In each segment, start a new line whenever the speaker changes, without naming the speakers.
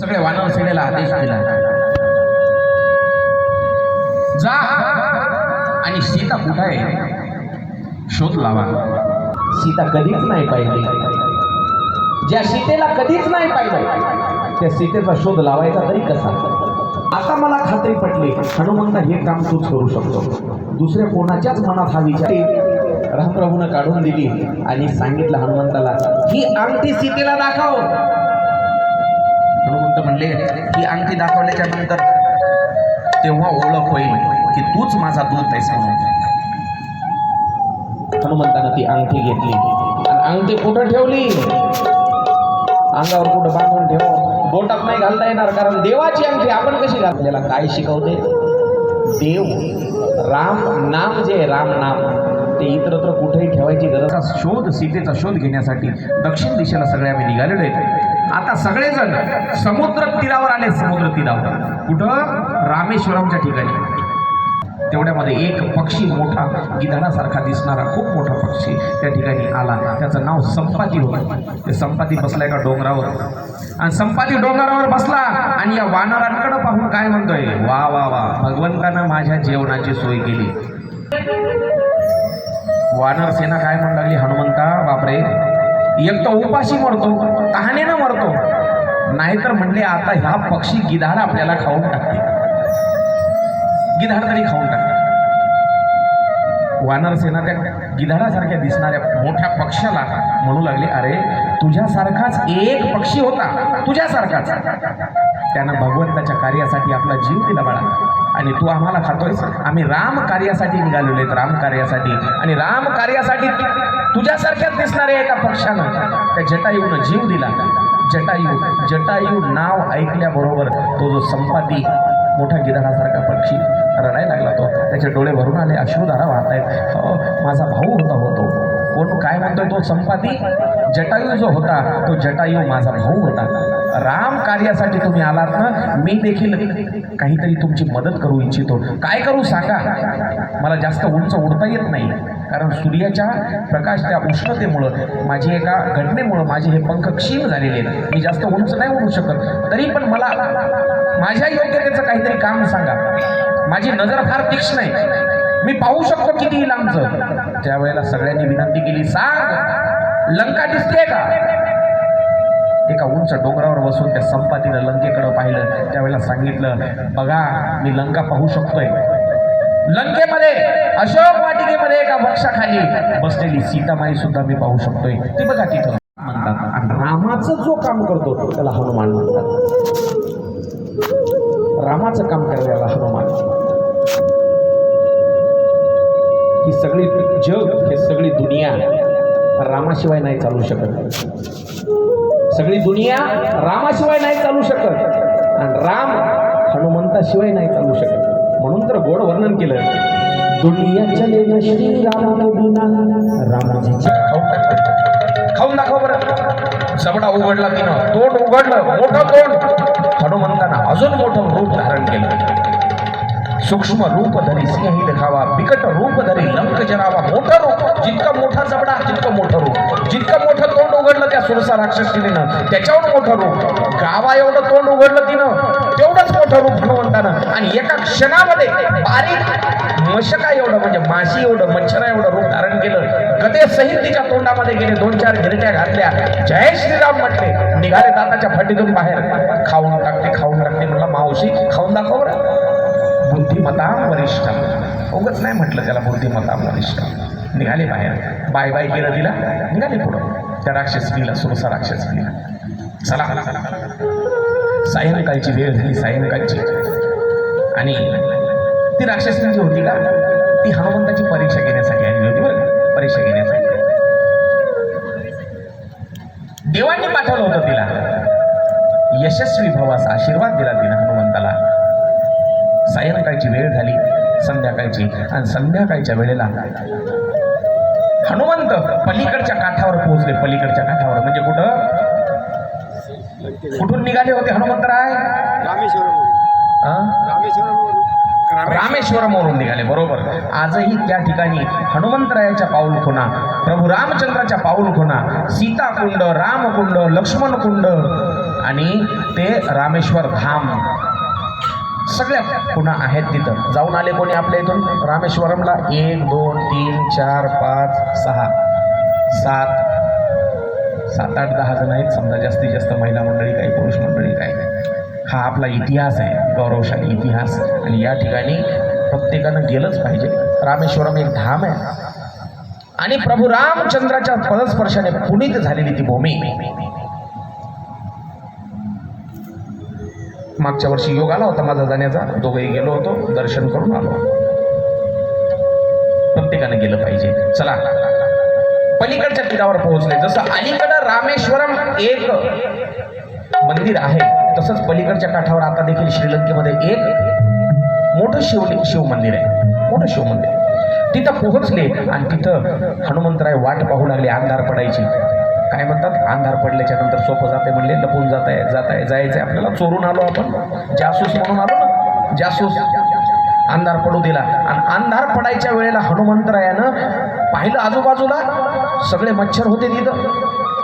सगळे वानर सेनेला आदेश दिला. जा आणि सीता कुठं आहे? शोध लावा.
सीता कधीच नाही पाहिली. ज्या सीतेला कधीच नाही पाहिलं त्या सीतेचा शोध लावायचा तरी कसा? आता मला खात्री पटली हनुमंत हे काम तूच करू शकतो. दुसऱ्या कोणाच्याच मनात हा विचार रामप्रभूनं काढून दिली आणि सांगितलं हनुमंताला ही अंगठी सीतेला दाखव.
हनुमंत म्हणले ही अंगठी दाखवल्याच्या नंतर तेव्हा ओळख होईल की तूच माझा दूत आहेस म्हणून.
हनुमंतानं ती अंगठी घेतली. आणि अंगठी कुठं ठेवली? अंगावर कुठं बांधून ठेव बोटात नाही घालता येणार कारण देवाची अंगठी आपण कशी घातलेला? काय शिकवते? देव राम नाम जे आहे, राम नाम. ते इतरत्र कुठेही ठेवायची गरज
शोध सीतेचा शोध घेण्यासाठी दक्षिण दिशेला सगळे आम्ही निघालेलो आहेत. आता सगळेजण समुद्र तीरावर आले समुद्र तीरावर. कुठं? रामेश्वरमच्या ठिकाणी. तेवढ्यामध्ये एक पक्षी मोठा गिधाडासारखा दिसणारा खूप मोठा पक्षी त्या ठिकाणी आला. त्याचं नाव संपाती होतं. ते संपाती बसला का डोंगरावर? आणि संपाती डोंगरावर बसला आणि या वानरांकडे पाहून काय म्हणतोय? वा वा वा. भगवंतानं माझ्या जेवणाची सोय केली. वानर सेना काय म्हणू लागली हनुमंता? बापरे. एक तर उपाशी मरतो तहानेनं मरतो. नाहीतर म्हणले आता ह्या पक्षी गिधाड आपल्याला खाऊन टाकते गिधाड तरी खाऊन टाकते वानर सेना त्या गिधाडासारख्या दिसणाऱ्या मोठ्या पक्षाला म्हणू लागले अरे तुझ्यासारखाच एक पक्षी होता तुझ्यासारखाच. त्यानं भगवंताच्या कार्यासाठी आपला जीव दिला बाळा. आणि तू आम्हाला खातोयस? आम्ही राम कार्यासाठी निघालेलो आहेत राम कार्यासाठी. आणि राम कार्यासाठी तुझ्यासारख्याच दिसणाऱ्या एका पक्षानं त्या जटायूनं जीव दिला. जटायू जटायू नाव ऐकल्याबरोबर तो जो संपाती मोठा गिधाडासारखा पक्षी रडायला लागला तो त्याचे डोळे भरून आले अश्रुधारा वाहत आहेत. हो, माझा भाऊ होता होतो कोण काय म्हणतोय तो? संपाती जटायू जो होता तो जटायू माझा भाऊ होता. राम कार्यासाठी तुम्ही आलात ना मी देखील काहीतरी तुमची मदत करू इच्छितो. काय करू सांगा? मला जास्त उंच उडता येत नाही. कारण सूर्याच्या प्रकाश त्या उष्णतेमुळं माझी एका घटनेमुळं माझे हे पंख क्षीण झालेले आहेत. मी जास्त उंच नाही उडू शकत. तरी पण मला माझ्या योग्यतेचं काहीतरी काम सांगा. माझी नजर फार तीक्ष्ण आहे. मी पाहू शकतो कितीही लांबचं. त्यावेळेला सगळ्यांनी विनंती केली सांग लंका दिसते का? एका उंच डोंगरावर बसून त्या संपातीनं लंकेकडं पाहिलं. त्यावेळेला सांगितलं बघा मी लंका पाहू शकतोय. लंकेमध्ये अशोक वाटिकेमध्ये एका वृक्षाखाली बसलेली सीतामाई सुद्धा मी पाहू शकतोय. ती बघा तिथं. म्हणतात
आणि रामाचं जो काम करतो त्याला हनुमान म्हणतात. रामाचं काम करायला हनुमान ही सगळी जग हे सगळी दुनिया रामाशिवाय नाही चालू शकत. सगळी दुनिया रामाशिवाय नाही चालू शकत. आणि राम हनुमंताशिवाय नाही चालू शकत. म्हणून तर गोड वर्णन केलं. दुनिया चले न श्री राम बिना रामाजीची
खाऊन दाखव बरं. सबडा उघडला तिनं. तोंड उघडलं. मोठं तोंड. हनुमंतानं अजून मोठं रूप धारण केलं. सूक्ष्म रूप धरी सिंह देखावा. बिकट रूप धरी लंक जरावा मोठं रूप. जितकं मोठा जबडा तितकं मोठं रूप. त्या सुरसा राक्षसीनं त्याच्यावर मोठं रूप गावा एवढं तोंड उघडलं तिनं. तेवढंच मोठं रूप भगवंतानं आणि एका क्षणामध्ये बारीक मशका एवढं म्हणजे माशी एवढं मच्छरा एवढं रूप धारण केलं. गते सहित तिच्या तोंडामध्ये गेले दोन चार गिरट्या घातल्या. जय श्रीराम म्हटले निघाले दाताच्या फटीतून बाहेर. खाऊन टाकते खाऊन टाकते. मला मावशी खाऊन दाखव बुद्धिमत्ता बुद्धिमता वरिष्ठ. उगच नाही म्हटलं त्याला बुद्धिमता वरिष्ठ. निघाले बाहेर. बाय बाय केलं तिला. निघाले पुढं. त्या राक्षसनीला सुरसा राक्षसनीला चला. सायंकाळची वेळ झाली सायंकाळची. आणि ती राक्षसनी जी होती का ती हनुमंताची परीक्षा घेण्यासाठी आली होती बरं परीक्षा घेण्यासाठी. देवांनी पाठवलं होतं तिला. यशस्वी भावाचा आशीर्वाद दिला तिने हनुमंताला. सायंकाळची वेळ झाली संध्याकाळची. आणि संध्याकाळच्या वेळेला हनुमंत पलीकडच्या काठावर पोहोचले. पलीकडच्या काठावर. म्हणजे कुठं? कुठून निघाले होते हनुमंतराय
रामेश्वरम
हा?
रामेश्वरम
रामेश्वरमवरून निघाले. बरोबर. आजही त्या ठिकाणी हनुमंतरायाच्या पाऊल खुणा प्रभू रामचंद्राच्या पाऊल खुणा सीताकुंड रामकुंड लक्ष्मण कुंड आणि ते रामेश्वर धाम सगळ्या पुन्हा आहेत तिथं. जाऊन आले कोणी आपल्या इथून? रामेश्वरमला एक दोन तीन चार पाच सहा सात सात आठ दहा जण आहेत. समजा जास्तीत जास्त महिला मंडळी काही पुरुष मंडळी काही हा आपला इतिहास आहे गौरवशाली इतिहास. आणि या ठिकाणी प्रत्येकानं गेलंच पाहिजे. रामेश्वरम एक धाम आहे. आणि प्रभू रामचंद्राच्या पदस्पर्शाने पुनीत झालेली ती भूमी. मागच्या वर्षी योग आला होता माझा जाण्याचा. दोघंही गेलो होतो. दर्शन करून आलो. प्रत्येकाने गेलं पाहिजे. चला. पलीकडच्या तीरावर पोहोचले. जसं अलीकडं रामेश्वरम एक मंदिर आहे तसंच पलीकडच्या काठावर आता देखील श्रीलंकेमध्ये एक मोठं शिव शिव मंदिर आहे. मोठं शिव मंदिर. तिथं पोहोचले आणि तिथं हनुमंतराय वाट पाहू लागले अंधार पडायची. काय म्हणतात अंधार पडल्याच्या नंतर सोपं जाते म्हणले लपून जात आहे जात आहे जायचं आहे आपल्याला. चोरून आलो आपण. जासूस म्हणून आलो ना. जासूस. अंधार पडू दिला. आणि अंधार पडायच्या वेळेला हनुमंतरायानं पाहिलं आजूबाजूला सगळे मच्छर होते तिथं.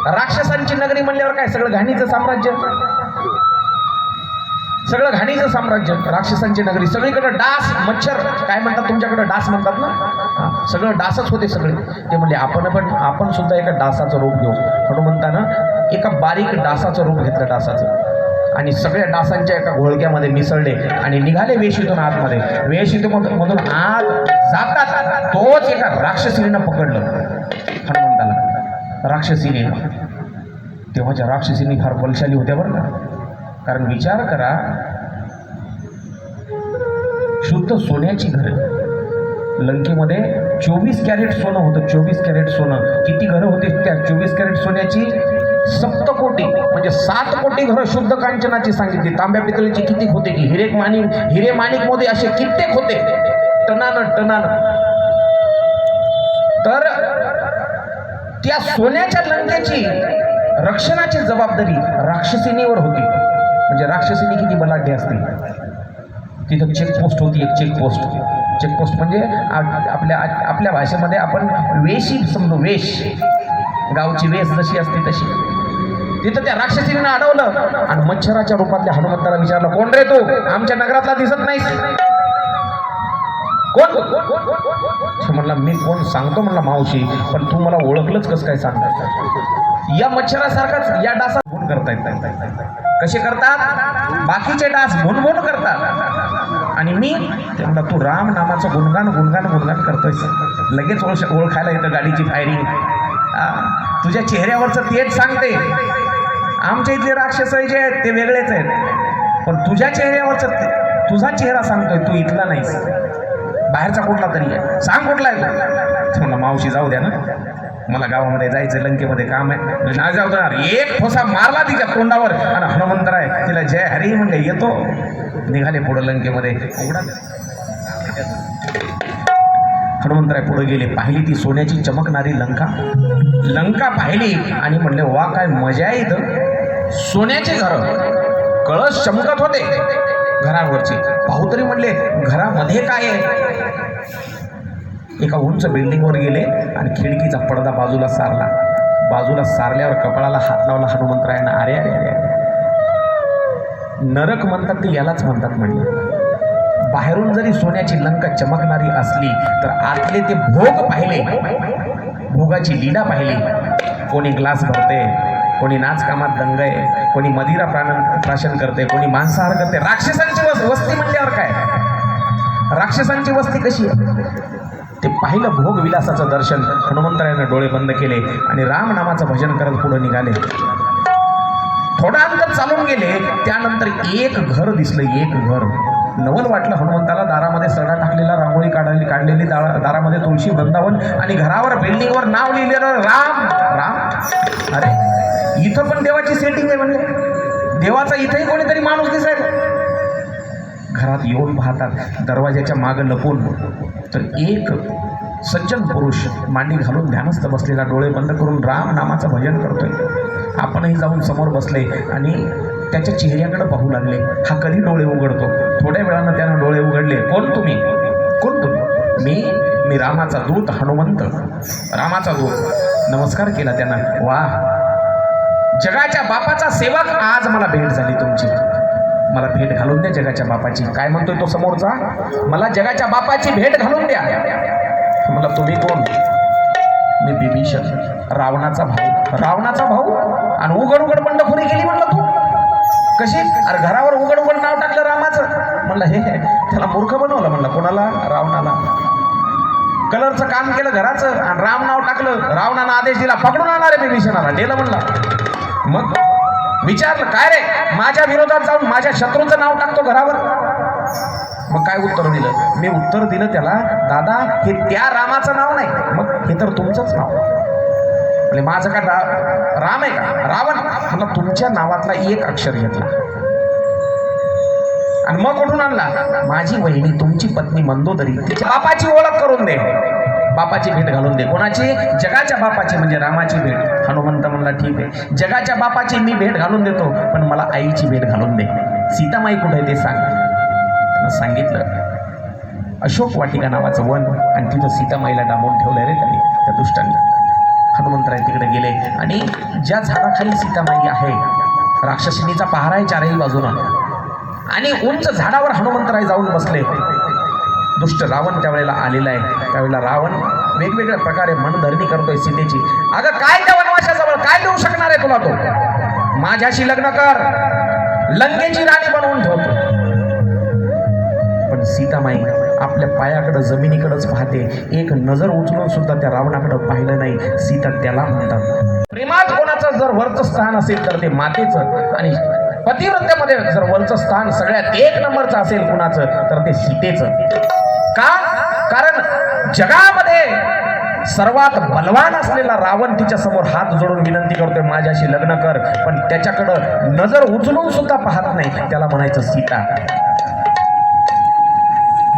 राक्षसांची नगरी म्हणल्यावर काय सगळं घाणीचं साम्राज्य. सगळं घाणीचं साम्राज्य राक्षसांची नगरी सगळीकडे डास मच्छर काय म्हणतात तुमच्याकडे डास म्हणतात ना? सगळं डासच होते सगळे. ते म्हणले आपण पण आपण सुद्धा एका डासाचं रूप घेऊ. हनुमंतानं एका बारीक डासाचं रूप घेतलं डासाचं. आणि सगळ्या डासांच्या एका घोळक्यामध्ये मिसळले आणि निघाले वेशीतून आतमध्ये. वेशीतून मधून आत जातात. तोच एका राक्षसीनं पकडलं. हनुमंताला राक्षसीने तेव्हाच्या राक्षसीने फार बलशाली होत्या बरं का. कारण विचार करा शुद्ध सोन्याची घरं. लंकेमध्ये चोवीस कॅरेट सोनं होतं. चोवीस कॅरेट सोनं. किती घरं होती त्या चोवीस कॅरेट सोन्याची? सप्तकोटी म्हणजे सात कोटी घरं शुद्ध कांचनाची सांगितली. तांब्या पितळीची किती होते की? हिरे माणिक हिरे माणिक मोदी असे कित्येक होते. टनानं टनानं. तर त्या सोन्याच्या लंकेची रक्षणाची जबाबदारी राक्षसिनीवर होती. म्हणजे राक्षसिनी किती बलाढ्य असतील? तिथं चेकपोस्ट होती एक चेकपोस्ट चेकपोस्ट म्हणजे आपल्या आपल्या भाषेमध्ये आपण वेशी समजू वेश. गावची वेश जशी असते तशी. तिथं त्या राक्षसीने अडवलं आणि मच्छराच्या रूपातल्या हनुमंताला विचारलं कोण रे तू? आमच्या नगरातला दिसत नाही कोण? म्हणला मी कोण सांगतो म्हणला मावशी पण तू मला ओळखलंच कसं काय सांगतात या मच्छरासारखाच या डासा डासात गुण करतायत कसे करतात? बाकीचे डास भुणभुण करतात. आणि मी ते म्हणला तू राम नामाचं गुणगान गुणगान गुणगान करतोयस. लगेच ओळख ओळखायला येतं गाडीची फायरिंग. तुझ्या चेहऱ्यावरचं तेच सांगते. आमच्या इथले राक्षस जे आहेत ते वेगळेच आहेत. पण तुझ्या चेहऱ्यावरचं तुझा चेहरा सांगतोय तू इथला नाहीस. बाहेरचा कुठला तरी आहे. सांग कुठला आहे तो? मावशी जाऊ द्या ना. मला गावामध्ये जायचं लंकेमध्ये काम आहे. म्हणलं, नाही जाऊ देणार एक ठोसा मारला तिच्या तोंडावर. आणि हनुमंतराय तिला जय हरी म्हणजे येतो. निघाले पुढं लंकेमध्ये. उघडा हनुमंतराय पुढे गेले पाहिली ती सोन्याची चमकणारी लंका. लंका पाहिली आणि म्हणले वा काय मजा आहे इथं. सोन्याचे घर. कळस चमकत होते. घरावरचे. भाऊ तरी म्हणले घरामध्ये काय आहे? एका उंच बिल्डिंगवर गेले आणि खिडकीचा पडदा बाजूला सारला. बाजूला सारल्यावर कपाळाला हात लावला हनुमंतरायानं. अरे अरे अरे अरे. नरक म्हणतात ते यालाच म्हणतात म्हणले बाहेरून जरी सोन्याची लंका चमकणारी असली तर आतले ते भोग पाहिले. भोगाची लीला पाहिली. कोणी ग्लास भरते कोणी नाचकामात दंग आहे कोणी मदिरा प्राण प्राशन करते कोणी मांसाहार करते. राक्षसांची वस वस्ती म्हणल्यावर काय? राक्षसांची वस्ती कशी आहे? ते पाहिलं भोग विलासाचं दर्शन. हनुमंतरायानं डोळे बंद केले आणि राम नामाचं भजन करत पुढे निघाले. थोडा अंतर चालून गेले त्यानंतर एक घर दिसलं एक घर. नवल वाटलं हनुमंताला दारामध्ये सडा टाकलेला रांगोळी काढली काढलेली दारा दारामध्ये तुळशी वृंदावन आणि घरावर बिल्डिंगवर नाव लिहिलेलं राम. राम? अरे इथं पण देवाची सेटिंग आहे म्हणले. देवाचा इथंही कोणीतरी माणूस दिसायला घरात येऊन पाहतात दरवाजाच्या मागं लपून. तर एक सज्जन पुरुष मांडी घालून ध्यानस्थ बसलेला डोळे बंद करून राम नामाचं भजन करतोय. आपणही जाऊन समोर बसले आणि त्याच्या चेहऱ्याकडे पाहू लागले. हा कधी डोळे उघडतो? थोड्या वेळानं त्यानं डोळे उघडले. कोण तुम्ही? कोण तुम्ही? मी मी रामाचा दूत हनुमंत. रामाचा दूत. नमस्कार केला त्यांना. वा जगाच्या बापाचा सेवक आज मला भेट झाली तुमची. मला भेट घालून द्या जगाच्या बापाची. काय म्हणतोय तो समोरचा? मला जगाच्या बापाची भेट घालून द्या. मला तुम्ही कोण? मी बिभीषण रावणाचा भाऊ. रावणाचा भाऊ? आणि उघड उघड बंडखोरी केली म्हणलं तू? कशी? अरे घरावर उघड उघड नाव टाकलं रामाचं. म्हणलं हे त्याला मूर्ख बनवलं. म्हणलं कोणाला? रावणाला. कलरचं काम केलं घराचं आणि राम नाव टाकलं. रावणानं आदेश दिला पकडून आणणार आहे बिभीषणाला. डेलं म्हणलं. मग? विचारलं काय रे? माझ्या विरोधात जाऊन माझ्या शत्रूचं नाव टाकतो घरावर. मग काय उत्तर दिलं? मी उत्तर दिलं त्याला दादा हे त्या रामाचं नाव नाही मग हे तर तुमचंच नाव. म्हणजे माझं का रा, राम आहे का? रावण? म्हणलं तुमच्या नावातला एक अक्षर घेतला. आणि मग कुठून आणला? माझी वहिनी तुमची पत्नी मंदोदरी तिच्या बापाची ओळख करून दे. बापाची भेट घालून दे. कोणाची? जगाच्या बापाची म्हणजे रामाची भेट. हनुमंत म्हणला ठीक आहे. जगाच्या बापाची मी भेट घालून देतो पण मला आईची भेट घालून दे. सीतामाई कुठे आहे ते सांग. सांगितलं अशोक वाटिका नावाचं वन आणि तिथं सीतामाईला डांबून ठेवलं रे त्यांनी त्या दुष्टांनी. हनुमंतराय तिकडे गेले आणि ज्या झाडाखाली सीतामाई आहे राक्षसिनीचा पहारा आहे चारही बाजूला आणि उंच झाडावर हनुमंतराय जाऊन बसले. दुष्ट रावण त्यावेळेला आलेला आहे. त्यावेळेला रावण वेगवेगळ्या प्रकारे मनधरणी करतोय सीतेची. अगं काय त्या वनवाशाजवळ काय देऊ शकणार आहे तुला तो? माझ्याशी लग्न कर. लंकेची राणी बनवून ठेवतो पण सीतामाई आपल्या पायाकडं जमिनीकडेच पाहते. एक नजर उचलून सुद्धा त्या रावणाकडं पाहिलं नाही. सीता त्याला म्हणतात प्रेमात कोणाचं जर वरचं स्थान असेल तर ते मातेचं आणि पतिव्रत्यामध्ये जर वरचं स्थान सगळ्यात एक नंबरचं असेल कुणाचं तर ते सीतेचं. का? कारण जगामध्ये सर्वात बलवान असलेला रावण तिच्या समोर हात जोडून विनंती करतोय माझ्याशी लग्न कर. पण त्याच्याकडं नजर उचलून सुद्धा पाहत नाही. त्याला म्हणायचं सीता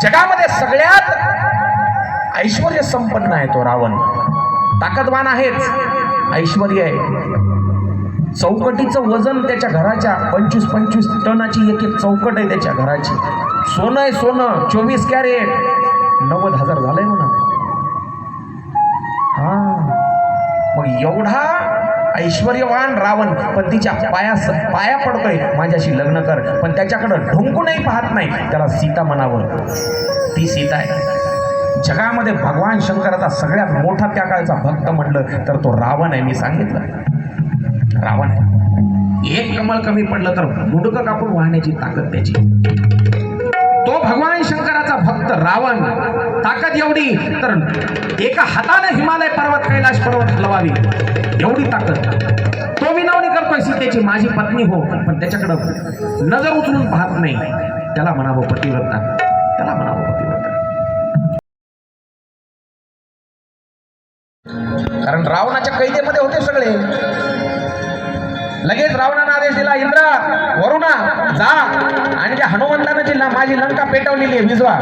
जगामध्ये सगळ्यात ऐश्वर संपन्न आहे तो रावण. ताकदवान आहेच. ऐश्वर आहे. चौकटीचं वजन त्याच्या घराच्या पंचवीस पंचवीस टनाची एक एक चौकट आहे त्याच्या घराची. सोनं आहे सोनं. चोवीस कॅरेट. नव्वद हजार झालंय म्हणा. हा. मग एवढा ऐश्वर्यवान रावण पण तिच्या पायास पाया पडतोय. माझ्याशी लग्न कर. पण त्याच्याकडं ढुंकूनही पाहत नाही. त्याला सीता म्हणावं. ती सीता आहे. जगामध्ये भगवान शंकराचा सगळ्यात मोठा त्या काळचा भक्त म्हटलं तर तो रावण आहे मी सांगितलं. रावण आहे. एक कमल कमी पडलं तर गुडकं कापून वाहण्याची ताकद त्याची. तो भगवान शंकराचा भक्त रावण. ताकद एवढी तर एका हाताने हिमालय पर्वत कैलाश पर्वत हलवावी. एवढी ताकद. तो विनवणी करतोय सीतेची माझी पत्नी हो पण त्याच्याकडं नजर उचलून पाहत नाही. त्याला म्हणावं पतिव्रता. त्याला म्हणावं पतिव्रता. कारण रावणाच्या कैदेमध्ये होते सगळे. लगेच रावणानं आदेश दिला इंद्र वरुणा जा. आणि त्या हनुमंतानं जी माझी लंका पेटवलेली आहे विजवा.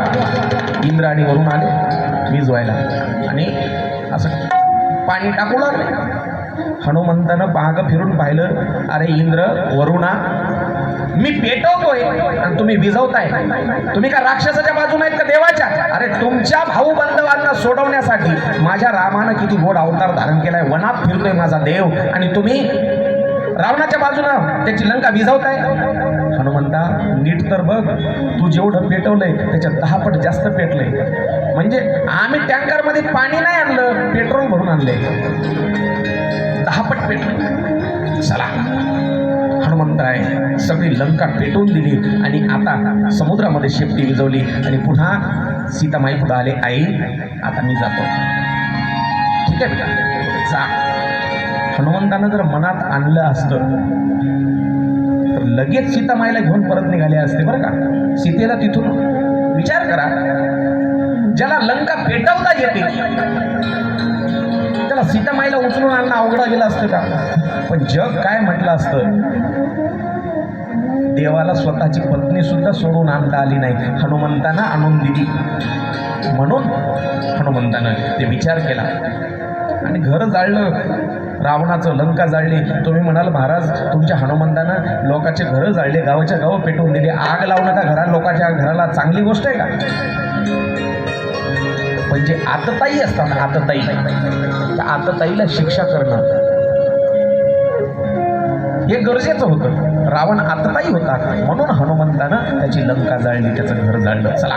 इंद्र आणि वरुण आले विजवायला. आणि असं पाणी टाकू लागले. हनुमंतानं बाग फिरून पाहिलं अरे इंद्र वरुणा मी पेटवतोय आणि तुम्ही विजवताय. तुम्ही का राक्षसाच्या बाजूने आहेत का देवाच्या? अरे तुमच्या भाऊ बांधवांना सोडवण्यासाठी माझ्या रामानं किती गोड अवतार धारण केलाय. वनात फिरतोय माझा देव. आणि तुम्ही रावणाच्या बाजूनं त्याची लंका विझवताय हनुमंता नीट तर बघ तू जेवढं पेटवलंय त्याच्यात दहा पट जास्त पेटलंय. म्हणजे आम्ही टँकरमध्ये पाणी नाही आणलं पेट्रोल भरून आणलंय. दहा पट पेटलं. चला. हनुमंतराय सगळी लंका पेटवून दिली आणि आता समुद्रामध्ये शेपटी विजवली आणि पुन्हा सीतामाई पुढे आले. आई आता मी जातो. ठीक आहे? बेटा जा. हनुमंतानं जर मनात आणलं असतं तर लगेच सीतामाईला घेऊन परत निघाले असते बरं का? सीतेला तिथून विचार करा. ज्याला लंका पेटवता येते त्याला सीतामाईला उचलून आणणं अवघडा गेलं असतं का? पण जग काय म्हटलं असतं? देवाला स्वतःची पत्नी सुद्धा सोडून आणता आली नाही. हनुमंतानं आणून दिली. म्हणून हनुमंतानं ते विचार केला. आणि घर जाळलं. रावणाचं लंका जाळली. तुम्ही म्हणाल महाराज तुमच्या हनुमंतानं लोकांचे घरं जाळले गावाच्या गावं पेटवून दिली. आग लावू नका घरा लोकांच्या घराला चांगली गोष्ट आहे का? पण जे आतताई असतात आतताई. त्या आतताईला शिक्षा करणं हे गरजेचं होतं. रावण आतताई होता. म्हणून हनुमंतानं त्याची लंका जाळली त्याचं घर जाळलं. चला.